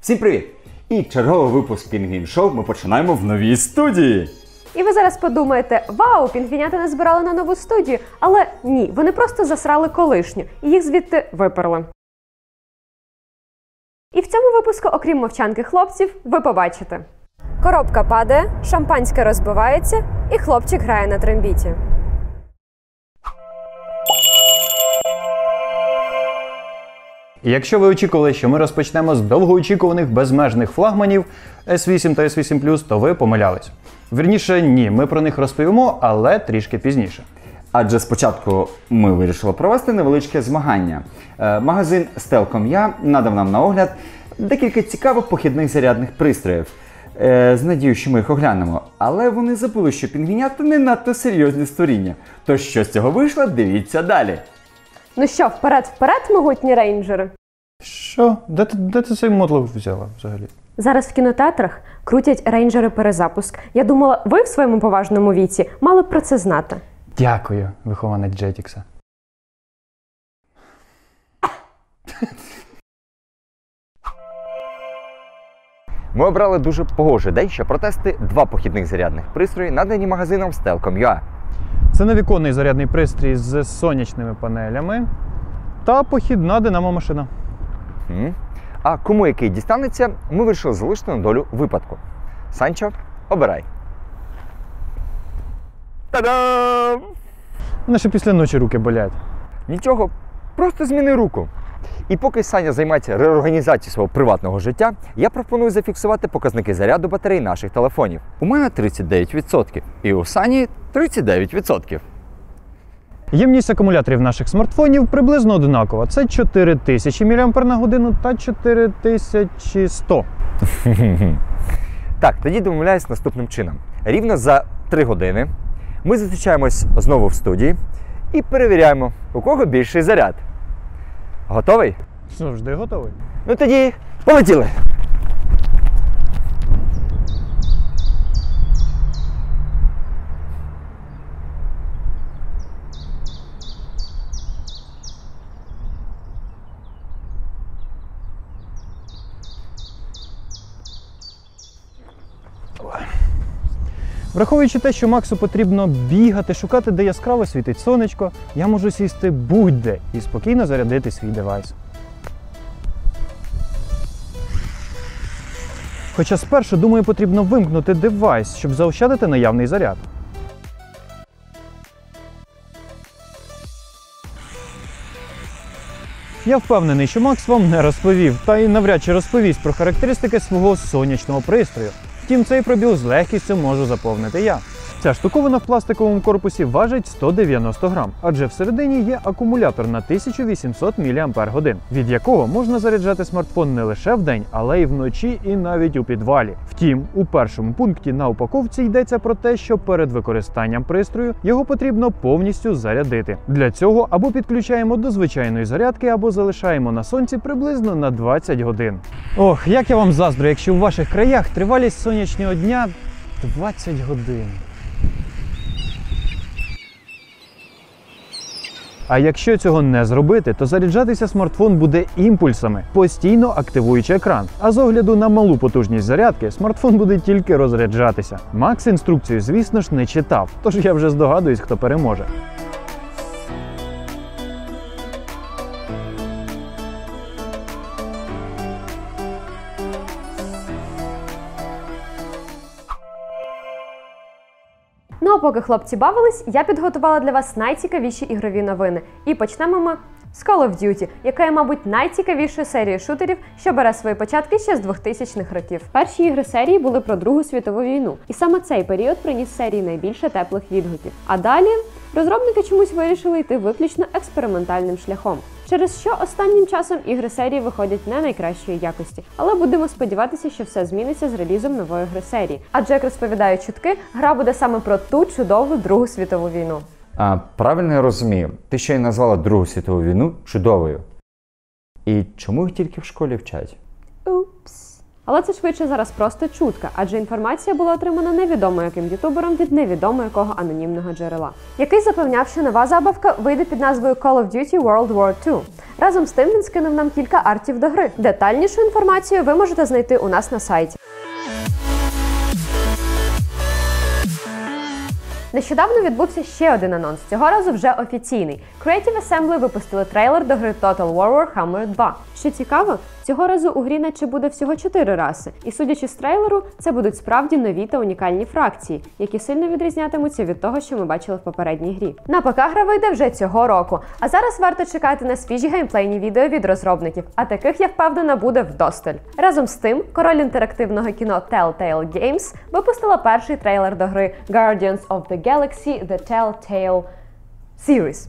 Всім привіт! І черговий випуск Пінгвін Шоу ми починаємо в новій студії. І ви зараз подумаєте: вау, пінгвінята не збирали на нову студію. Але ні, вони просто засрали колишню і їх звідти виперли. І в цьому випуску, окрім мовчанки хлопців, ви побачите. Коробка падає, шампанське розбивається, і хлопчик грає на трембіті. Якщо ви очікували, що ми розпочнемо з довгоочікуваних безмежних флагманів S8 та S8 то ви помилялись. Вірніше, ні, ми про них розповімо, але трішки пізніше. Адже спочатку ми вирішили провести невеличке змагання. Е, Магазин Stelcom.ua надав нам на огляд декілька цікавих похідних зарядних пристроїв. Е, З надією, що ми їх оглянемо. Але вони забули, що пінгвінята не надто серйозні створіння. Тож що з цього вийшло, дивіться далі. Ну що, вперед, вперед, могутні рейнджери! Що? Де ти, де ти цей мотлох взяла взагалі? Зараз в кінотеатрах крутять рейнджери перезапуск. Я думала, ви в своєму поважному віці мали б про це знати. Дякую, вихованець Джетікса. Ми обрали дуже погожий день, щоб протести два похідних зарядних пристрої, надані магазином Stelcom.ua. Це невіконний зарядний пристрій з сонячними панелями та похідна динамомашина. машина. А кому який дістанеться, ми вирішили залишити на долю випадку. Санчо, обирай. Та-дам! Ще після ночі руки болять. Нічого, просто зміни руку. І поки Саня займається реорганізацією свого приватного життя, я пропоную зафіксувати показники заряду батарей наших телефонів. У мене 39%, і у Сані 39%. Ємність акумуляторів наших смартфонів приблизно однакова. Це 4000 мАч та 4100. Так, тоді домовляюсь наступним чином. Рівно за 3 години ми зустрічаємось знову в студії і перевіряємо, у кого більший заряд. Готовий? Завжди готовий. Ну тоді полетіли! Враховуючи те, що Максу потрібно бігати, шукати, де яскраво світить сонечко, я можу сісти будь-де і спокійно зарядити свій девайс. Хоча спершу, думаю, потрібно вимкнути девайс, щоб заощадити наявний заряд. Я впевнений, що Макс вам не розповів, та й навряд чи розповість про характеристики свого сонячного пристрою. Втім, цей пробіл з легкістю можу заповнити я. Ця штуковина в пластиковому корпусі важить 190 грам, адже всередині є акумулятор на 1800 мАч, від якого можна заряджати смартфон не лише вдень, але й вночі, і навіть у підвалі. Втім, у першому пункті на упаковці йдеться про те, що перед використанням пристрою його потрібно повністю зарядити. Для цього або підключаємо до звичайної зарядки, або залишаємо на сонці приблизно на 20 годин. Ох, як я вам заздрю, якщо у ваших краях тривалість сонячного дня 20 годин. А якщо цього не зробити, то заряджатися смартфон буде імпульсами, постійно активуючи екран. А з огляду на малу потужність зарядки, смартфон буде тільки розряджатися. Макс інструкцію, звісно ж, не читав, тож я вже здогадуюсь, хто переможе. Поки хлопці бавились, я підготувала для вас найцікавіші ігрові новини. І почнемо ми з Call of Duty, яка є, мабуть, найцікавішою серією шутерів, що бере свої початки ще з 2000-х років. Перші ігри серії були про Другу світову війну, і саме цей період приніс серії найбільше теплих відгуків. А далі розробники чомусь вирішили йти виключно експериментальним шляхом. Через що останнім часом ігри серії виходять не найкращої якості, але будемо сподіватися, що все зміниться з релізом нової гри серії. Адже як розповідають чутки, гра буде саме про ту чудову Другу світову війну. А, правильно я розумію, ти ще й назвала Другу світову війну чудовою. І чому їх тільки в школі вчать? Упс. Але це швидше зараз просто чутка, адже інформація була отримана невідомо яким ютубером від невідомо якого анонімного джерела, який запевняв, що нова забавка вийде під назвою Call of Duty World War II. Разом з тим він скинув нам кілька артів до гри. Детальнішу інформацію ви можете знайти у нас на сайті. Нещодавно відбувся ще один анонс. Цього разу вже офіційний. Creative Assembly випустили трейлер до гри Total War Warhammer 2. Що цікаво, цього разу у грі наче буде всього 4 раси. І судячи з трейлеру, це будуть справді нові та унікальні фракції, які сильно відрізнятимуться від того, що ми бачили в попередній грі. На ПК гра вийде вже цього року. А зараз варто чекати на свіжі геймплейні відео від розробників, а таких я впевнена буде вдосталь. Разом з тим, король інтерактивного кіно Telltale Games випустила перший трейлер до гри Guardians of the Galaxy The Telltale Series.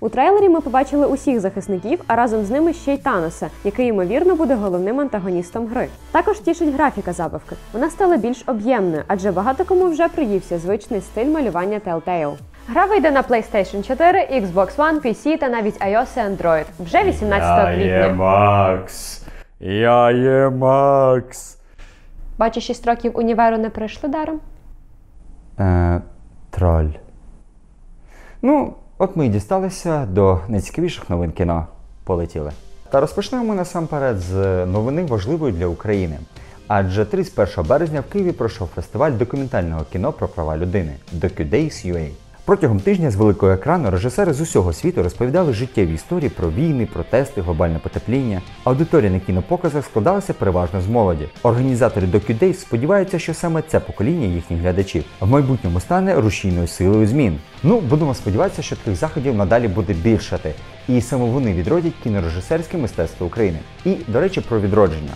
У трейлері ми побачили усіх захисників, а разом з ними ще й Таноса, який ймовірно буде головним антагоністом гри. Також тішить графіка забавки. Вона стала більш об'ємною, адже багато кому вже приївся звичний стиль малювання Telltale. Гра вийде на PlayStation 4, Xbox One, PC та навіть iOS і Android вже 18 квітня. Макс. Я є Макс. Бачу, 6 років універу не пройшли даром. Е, троль. Ну, от ми і дісталися до найцікавіших новин кіно. Полетіли. Та розпочнемо ми насамперед з новини важливої для України. Адже 31 березня в Києві пройшов фестиваль документального кіно про права людини DocuDays UA. Протягом тижня з великого екрану режисери з усього світу розповідали життєві історії про війни, протести, глобальне потепління. Аудиторія на кінопоказах складалася переважно з молоді. Організатори DocuDays сподіваються, що саме це покоління їхніх глядачів в майбутньому стане рушійною силою змін. Ну, будемо сподіватися, що таких заходів надалі буде більшати, і саме вони відродять кінорежисерське мистецтво України. І, до речі, про відродження.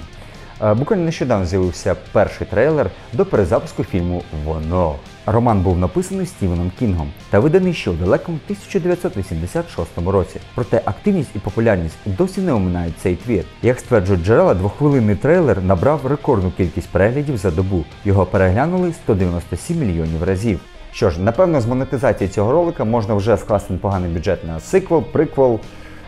Е, Буквально нещодавно з'явився перший трейлер до перезапуску фільму Воно. Роман був написаний Стівеном Кінгом та виданий ще у далекому 1986 році. Проте активність і популярність досі не оминають цей твір. Як стверджують джерела, двохвилинний трейлер набрав рекордну кількість переглядів за добу. Його переглянули 197 мільйонів разів. Що ж, напевно, з монетизації цього ролика можна вже скласти непоганий бюджет на сиквел, приквел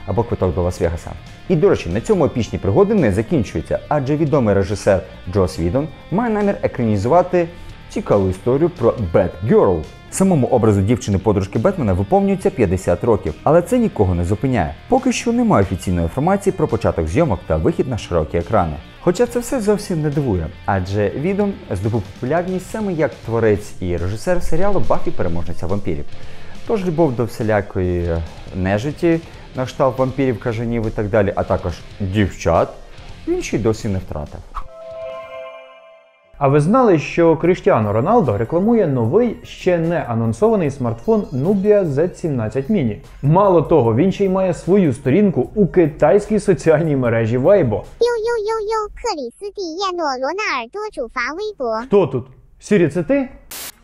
або квиток до Лас-Вегаса. І, до речі, на цьому епічні пригоди не закінчуються, адже відомий режисер Джос Відон має намір екранізувати цікаву історію про Бетгерл. Самому образу дівчини-подружки Бетмена виповнюється 50 років, але це нікого не зупиняє. Поки що немає офіційної інформації про початок зйомок та вихід на широкі екрани. Хоча це все зовсім не дивує, адже Відон здобув популярність саме як творець і режисер серіалу Бафі переможниця вампірів. Тож любов до всілякої нежиті, на кшталт вампірів, кажанів і так далі, а також дівчат, він ще й досі не втратив. А ви знали, що Кріштіану Роналдо рекламує новий ще не анонсований смартфон Nubia Z17 Mini? Мало того, він ще й має свою сторінку у китайській соціальній мережі Weibo. Хто тут? Сірі, це ти?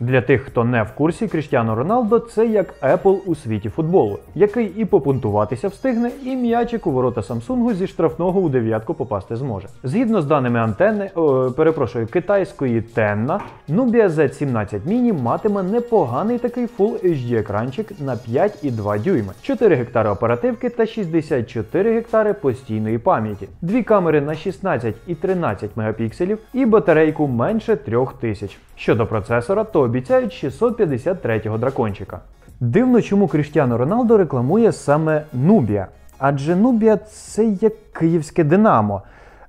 Для тих, хто не в курсі, Кріштіану Роналдо це як Apple у світі футболу, який і попунтуватися встигне, і м'ячик у ворота Самсунгу зі штрафного у дев'ятку попасти зможе. Згідно з даними антенни, о, перепрошую, китайської Tenna, Nubia Z17 Mini матиме непоганий такий Full HD екранчик на 5,2 дюйми, 4 гектари оперативки та 64 гектари постійної пам'яті, дві камери на 16 і 13 мегапікселів і батарейку менше 3000. Щодо процесора, то обіцяють 653-го дракончика. Дивно, чому Кріштіану Роналдо рекламує саме Nubia. Адже Nubia це як київське Динамо.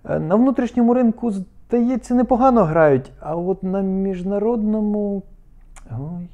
Е, На внутрішньому ринку, здається, непогано грають, а от на міжнародному. Ой.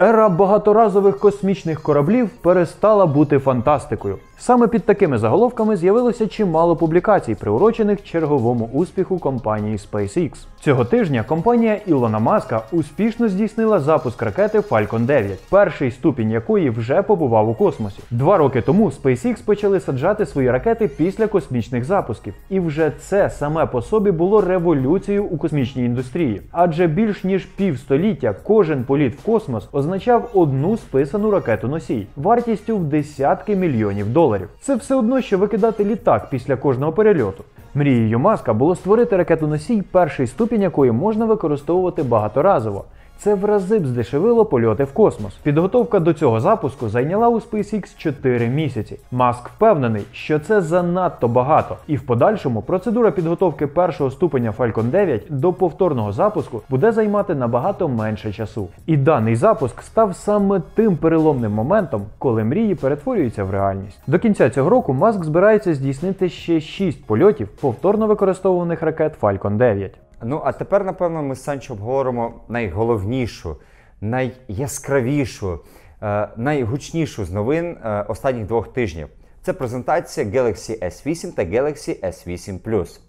Ера багаторазових космічних кораблів перестала бути фантастикою. Саме під такими заголовками з'явилося чимало публікацій, приурочених черговому успіху компанії SpaceX. Цього тижня компанія Ілона Маска успішно здійснила запуск ракети Falcon 9, перший ступінь якої вже побував у космосі. Два роки тому SpaceX почали саджати свої ракети після космічних запусків, і вже це саме по собі було революцією у космічній індустрії. Адже більш ніж півстоліття кожен політ в космос означав одну списану ракету носій вартістю в десятки мільйонів доларів. Це все одно, що викидати літак після кожного перельоту. Мрією Маска було створити ракету носій, перший ступінь якої можна використовувати багаторазово. Це в рази б здешевило польоти в космос. Підготовка до цього запуску зайняла у SpaceX 4 місяці. Маск впевнений, що це занадто багато, і в подальшому процедура підготовки першого ступеня Falcon 9 до повторного запуску буде займати набагато менше часу. І даний запуск став саме тим переломним моментом, коли мрії перетворюються в реальність. До кінця цього року Маск збирається здійснити ще 6 польотів повторно використовуваних ракет Falcon 9. Ну, а тепер, напевно, ми з Санчо обговоримо найголовнішу, найяскравішу, е, найгучнішу з новин е, останніх двох тижнів. Це презентація Galaxy S8 та Galaxy S8 Plus.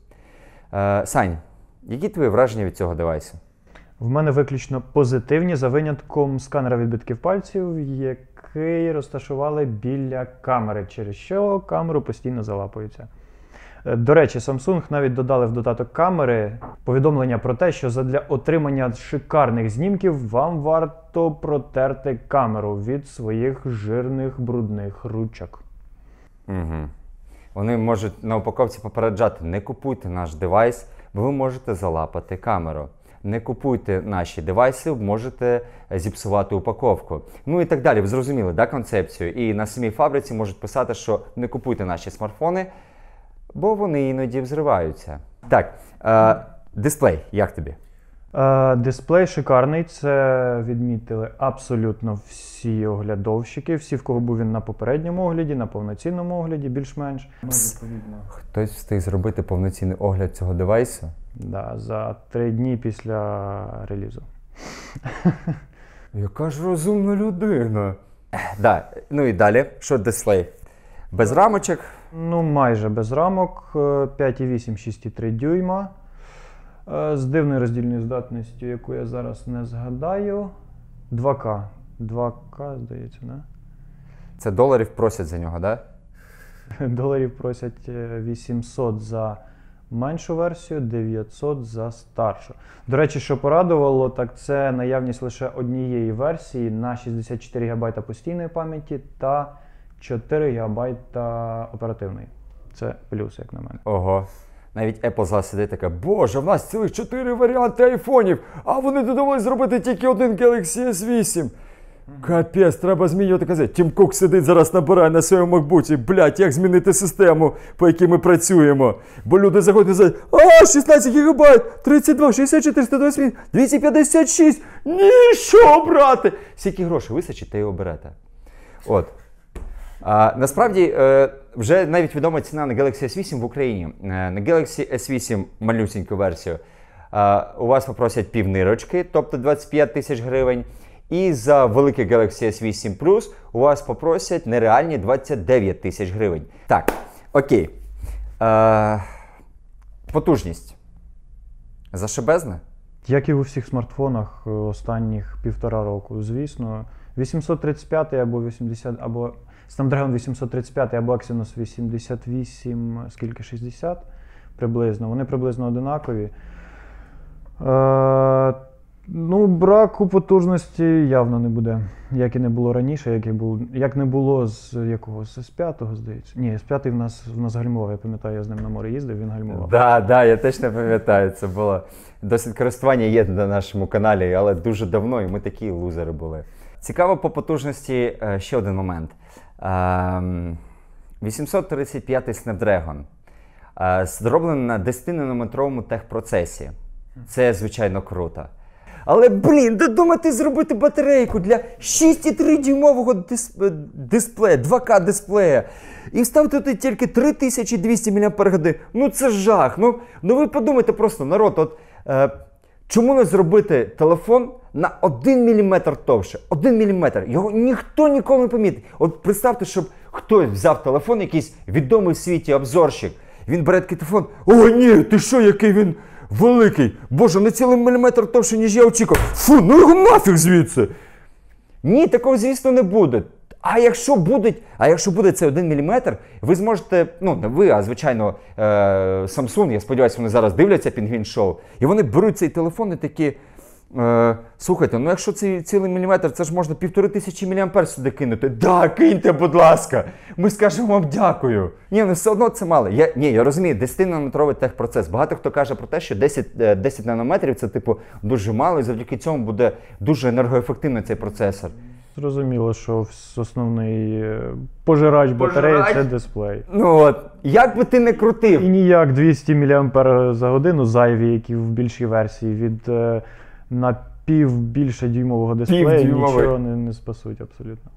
Е, Сань, які твої враження від цього девайсу? В мене виключно позитивні за винятком сканера відбитків пальців, який розташували біля камери, через що камеру постійно залапується. Е, До речі, Samsung навіть додали в додаток камери повідомлення про те, що задля отримання шикарних знімків вам варто протерти камеру від своїх жирних брудних ручок. Угу. Вони можуть на упаковці попереджати: не купуйте наш девайс, бо ви можете залапати камеру. Не купуйте наші девайси, можете зіпсувати упаковку. Ну і так далі. Ви зрозуміли, да, концепцію? І на самій фабриці можуть писати, що не купуйте наші смартфони, бо вони іноді взриваються. Так, е, дисплей, як тобі? Е, Дисплей шикарний. Це відмітили абсолютно всі оглядовщики, всі, в кого був він на попередньому огляді, на повноцінному огляді, більш-менш. Ну, відповідно. Хтось встиг зробити повноцінний огляд цього девайсу? Да, за три дні після релізу. Яка ж розумна людина. Да. Ну і далі, що дисплей? Без рамочок. Ну, майже без рамок, е, 5,8, 6,3 дюйма. Е, З дивною роздільною здатністю, яку я зараз не згадаю. 2К. 2К, здається, не? Це доларів просять за нього, да? Доларів просять е, 800 за меншу версію, 900 за старшу. До речі, що порадувало, так це наявність лише однієї версії на 64 ГБ постійної пам'яті та 4 ГБ оперативної. Це плюс, як на мене. Ого. Навіть Apple зараз сидить така, боже, в нас цілих чотири варіанти айфонів, а вони додумали зробити тільки один Galaxy S8. Капець, треба змінювати казати. Тім Кук сидить зараз набирає на своєму макбуці. Блять, як змінити систему, по якій ми працюємо. Бо люди заходять і кажуть, а, 16 гігабайт, 32, 64, 128, 256. Ні, брати? Скільки грошей вистачить, та й оберете. От. А, насправді е, вже навіть відома ціна на Galaxy S8 в Україні. Е, на Galaxy S8 малюсіньку версію у вас попросять півнирочки, тобто 25 тисяч гривень. І за великий Galaxy S8 Plus у вас попросять нереальні 29 тисяч гривень. Так, окей. Е, потужність. Зашибезна? Як і у всіх смартфонах е, останніх півтора року, звісно, 835 або 80, або Snapdragon 835 або Exynos 88, скільки 60 приблизно. Вони приблизно одинакові. Е, ну, браку потужності явно не буде. Як і не було раніше, як, і був, як не було з якого? З 5-го, здається. Ні, з 5 в нас, в нас гальмував. Я пам'ятаю, я з ним на море їздив, він гальмував. Да, да, я теж не пам'ятаю. Це було досить користування є на нашому каналі, але дуже давно, і ми такі лузери були. Цікаво по потужності е, ще один момент. Ем, 835 Snapdragon. Е, Зроблений на 10-нанометровому техпроцесі. Це, звичайно, круто. Але, блін, додумати зробити батарейку для 6,3 дюймового е, дисплея, 2К дисплея. І вставити туди тільки 3200 мАч. Ну це жах. Ну, ну ви подумайте просто, народ, от е, чому не зробити телефон на 1 мм товще? 1 мм. Його ніхто ніколи не помітить. От представте, щоб хтось взяв телефон, якийсь відомий в світі обзорщик. Він бере такий телефон. О, ні, ти що, який він великий? Боже, не цілий міліметр товще, ніж я очікував. Фу, ну його нафіг звідси. Ні, такого, звісно, не буде. А якщо буде, а якщо буде це 1 мм, ви зможете, ну не ви, а звичайно, е, Samsung, я сподіваюся, вони зараз дивляться Пінгвін Шоу, і вони беруть цей телефон і такі. Е, слухайте, ну якщо це цілий міліметр, це ж можна півтори тисячі міліампер сюди кинути. Да, киньте, будь ласка. Ми скажемо вам дякую. Ні, ну все одно це мало. Я, ні, я розумію, 10-нанометровий техпроцес. Багато хто каже про те, що 10, е, 10 нанометрів це типу дуже мало, і завдяки цьому буде дуже енергоефективний цей процесор. Зрозуміло, що основний е, пожирач батареї Пожирач? це дисплей. Ну от, як би ти не крутив. І ніяк 200 мА за годину зайві, які в більшій версії від е, на пів більше дюймового дисплею нічого не, не спасуть абсолютно.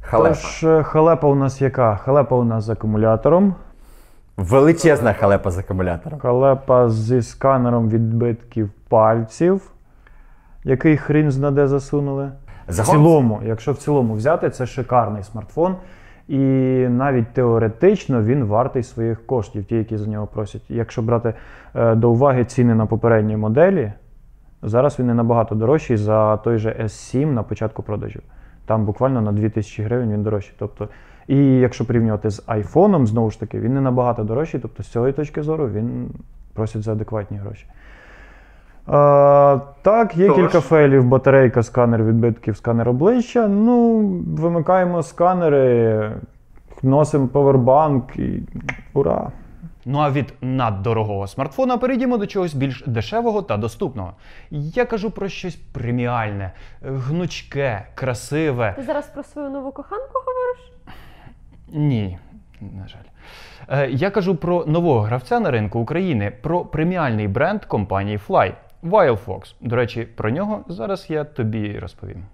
Халепа. Тож е, халепа у нас яка? Халепа у нас з акумулятором, Величезна халепа з акумулятором. халепа зі сканером відбитків пальців, який хрін знаде засунули. В цілому, якщо в цілому взяти, це шикарний смартфон. І навіть теоретично він вартий своїх коштів, ті, які за нього просять. Якщо брати е, до уваги ціни на попередні моделі, зараз він не набагато дорожчий за той же S7 на початку продажів. Там буквально на 2000 гривень він дорожчий. Тобто, і якщо порівнювати з айфоном, знову ж таки, він не набагато дорожчий. Тобто, з цієї точки зору він просить за адекватні гроші. Так, є Тож? кілька фейлів, батарейка, сканер відбитків, сканер обличчя. Ну, вимикаємо сканери, носимо повербанк і ура! Ну а від наддорогого смартфона перейдімо до чогось більш дешевого та доступного. Я кажу про щось преміальне, гнучке, красиве. Ти зараз про свою нову коханку говориш? Ні, на жаль. Е, Я кажу про нового гравця на ринку України, про преміальний бренд компанії Fly Wild Fox. До речі, про нього зараз я тобі розповім.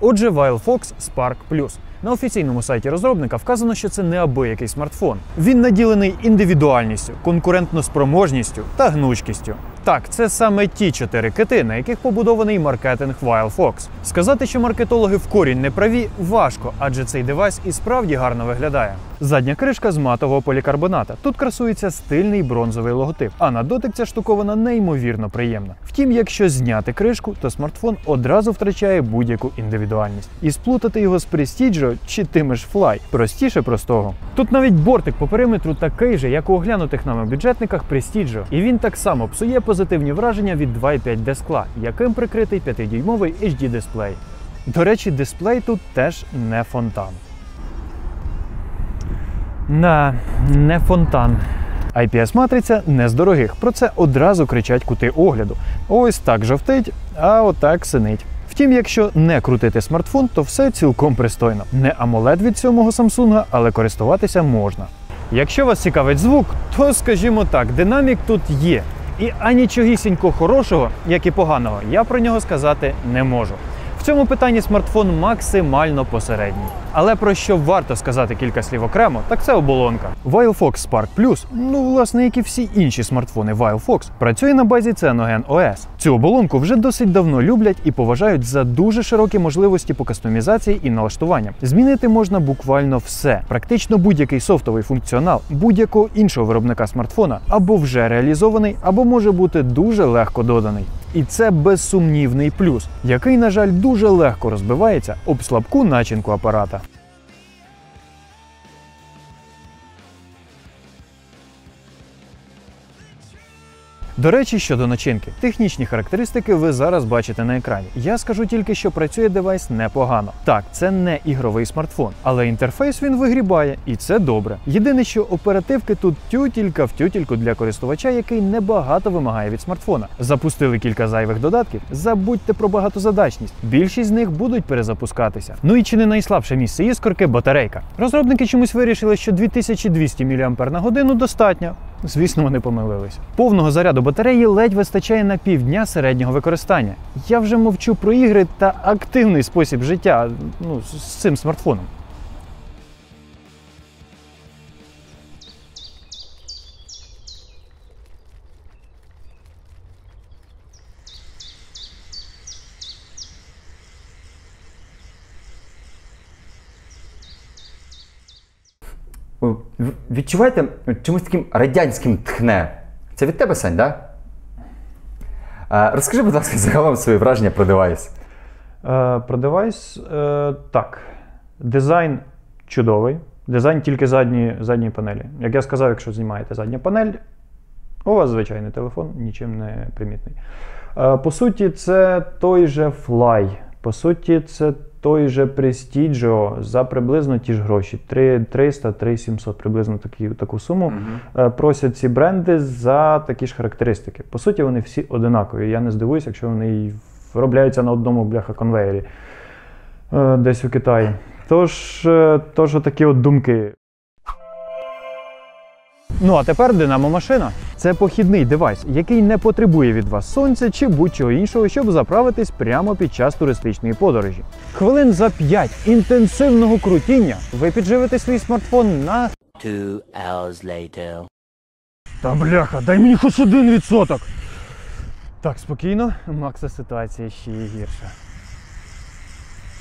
Отже, Wildfox Spark Plus. На офіційному сайті розробника вказано, що це неабиякий смартфон. Він наділений індивідуальністю, конкурентноспроможністю та гнучкістю. Так, це саме ті чотири кити, на яких побудований маркетинг Wildfox. Сказати, що маркетологи в корінь не праві, важко, адже цей девайс і справді гарно виглядає. Задня кришка з матового полікарбоната. Тут красується стильний бронзовий логотип, а на дотик ця штуковина неймовірно приємна. Втім, якщо зняти кришку, то смартфон одразу втрачає будь-яку індивідуальність. І сплутати його з Prestigio чи тими ж Fly простіше простого. Тут навіть бортик по периметру такий же, як у оглянутих нами бюджетниках Prestigio. І він так само псує позитивні враження від 2,5D скла, яким прикритий 5-дюймовий HD дисплей. До речі, дисплей тут теж не фонтан. Да, не фонтан. IPS-матриця не з дорогих. Про це одразу кричать кути огляду. Ось так жовтить, а отак синить. Втім, якщо не крутити смартфон, то все цілком пристойно. Не AMOLED від сьомого Samsung, але користуватися можна. Якщо вас цікавить звук, то скажімо так, динамік тут є. І анічогісінько хорошого, як і поганого, я про нього сказати не можу. В цьому питанні смартфон максимально посередній. Але про що варто сказати кілька слів окремо, так це оболонка. Wildfox Spark Plus, ну власне, як і всі інші смартфони Wildfox, працює на базі Cyanogen OS. Цю оболонку вже досить давно люблять і поважають за дуже широкі можливості по кастомізації і налаштуванням. Змінити можна буквально все, практично будь-який софтовий функціонал будь-якого іншого виробника смартфона або вже реалізований, або може бути дуже легко доданий. І це безсумнівний плюс, який, на жаль, дуже легко розбивається об слабку начинку апарата. До речі, щодо начинки, технічні характеристики ви зараз бачите на екрані. Я скажу тільки, що працює девайс непогано. Так, це не ігровий смартфон, але інтерфейс він вигрібає, і це добре. Єдине, що оперативки тут тютілька в тютільку для користувача, який небагато вимагає від смартфона. Запустили кілька зайвих додатків. Забудьте про багатозадачність. Більшість з них будуть перезапускатися. Ну і чи не найслабше місце іскорки батарейка. Розробники чомусь вирішили, що 2200 мАч достатньо. Звісно, вони помилились. Повного заряду батареї ледь вистачає на півдня середнього використання. Я вже мовчу про ігри та активний спосіб життя ну, з цим смартфоном. Відчуваєте чимось таким радянським тхне? Це від тебе, Сань, так? Да? Розкажи, будь ласка, загалом свої враження про девайс. Е, про девайс е, так. Дизайн чудовий. Дизайн тільки задньої, задньої панелі. Як я сказав, якщо знімаєте задня панель, У вас звичайний телефон, нічим не примітний. Е, По суті, це той же Fly. По суті, це той же Prestigio за приблизно ті ж гроші. 300-3700, приблизно такі, таку суму. е, Просять ці бренди за такі ж характеристики. По суті, вони всі одинакові. Я не здивуюся, якщо вони виробляються на одному бляха конвеєрі е, десь у Китаї. Тож, е, тож такі от думки. Ну а тепер динамо машина. Це похідний девайс, який не потребує від вас сонця чи будь-чого іншого, щоб заправитись прямо під час туристичної подорожі. Хвилин за 5 інтенсивного крутіння ви підживите свій смартфон на. Two hours later. Та бляха, дай мені хоч один відсоток. Так, спокійно, Макса ситуація ще є гірша.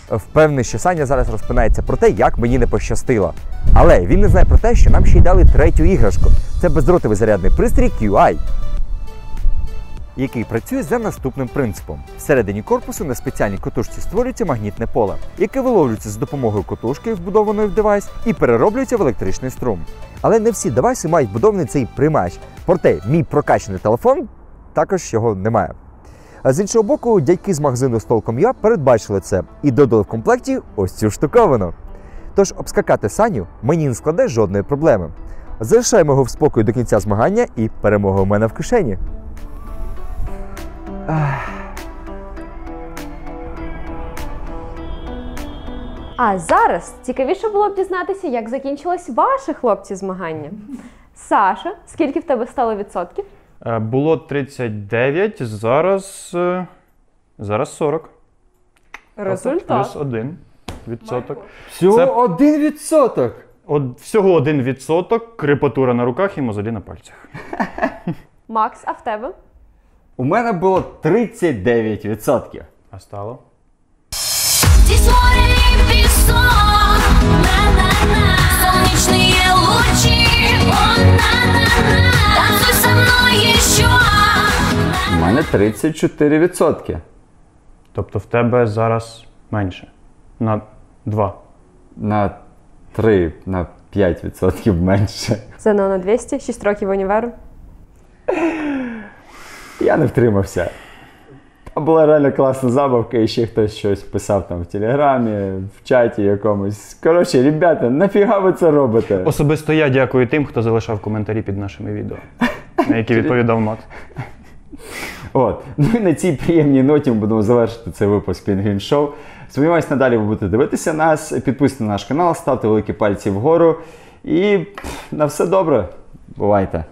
Впевнений, що Саня зараз розпинається про те, як мені не пощастило. Але він не знає про те, що нам ще й дали третю іграшку. Це бездротовий зарядний пристрій QI, який працює за наступним принципом. Всередині корпусу на спеціальній котушці створюється магнітне поле, яке виловлюється з допомогою котушки, вбудованої в девайс, і перероблюється в електричний струм. Але не всі девайси мають вбудований цей приймач. Проте мій прокачаний телефон також його не має. А з іншого боку, дядьки з магазину Столком.ua передбачили це і додали в комплекті ось цю штуковину. Тож обскакати Саню мені не складе жодної проблеми. Залишаємо його в спокою до кінця змагання і перемога у мене в кишені. А зараз цікавіше було б дізнатися, як закінчилось ваше хлопці змагання. Саша, скільки в тебе стало відсотків? Е, Було 39, зараз. е, Зараз 40. Результат. Плюс 1 відсоток. Всього Це- один відсоток. От всього 1 відсоток, крепатура на руках і мозолі на пальцях. Макс, а в тебе? У мене було 39 відсотків. А стало? О, на-на-на Танцуй со еще У мене 34 відсотки. Тобто в тебе зараз менше. На 2. На 3, на 5 відсотків менше. ЗНО на 200, 6 років універу. Я не втримався. Там була реально класна забавка, і ще хтось щось писав там в телеграмі, в чаті якомусь. Коротше, ребята, нафіга ви це робите? Особисто я дякую тим, хто залишав коментарі під нашими відео, на які відповідав Макс. От. Ну і на цій приємній ноті ми будемо завершити цей випуск Пінгвін Шоу. Сподіваюсь, надалі ви будете дивитися нас, підписуйтесь на наш канал, ставте великі пальці вгору. І на все добре. Бувайте!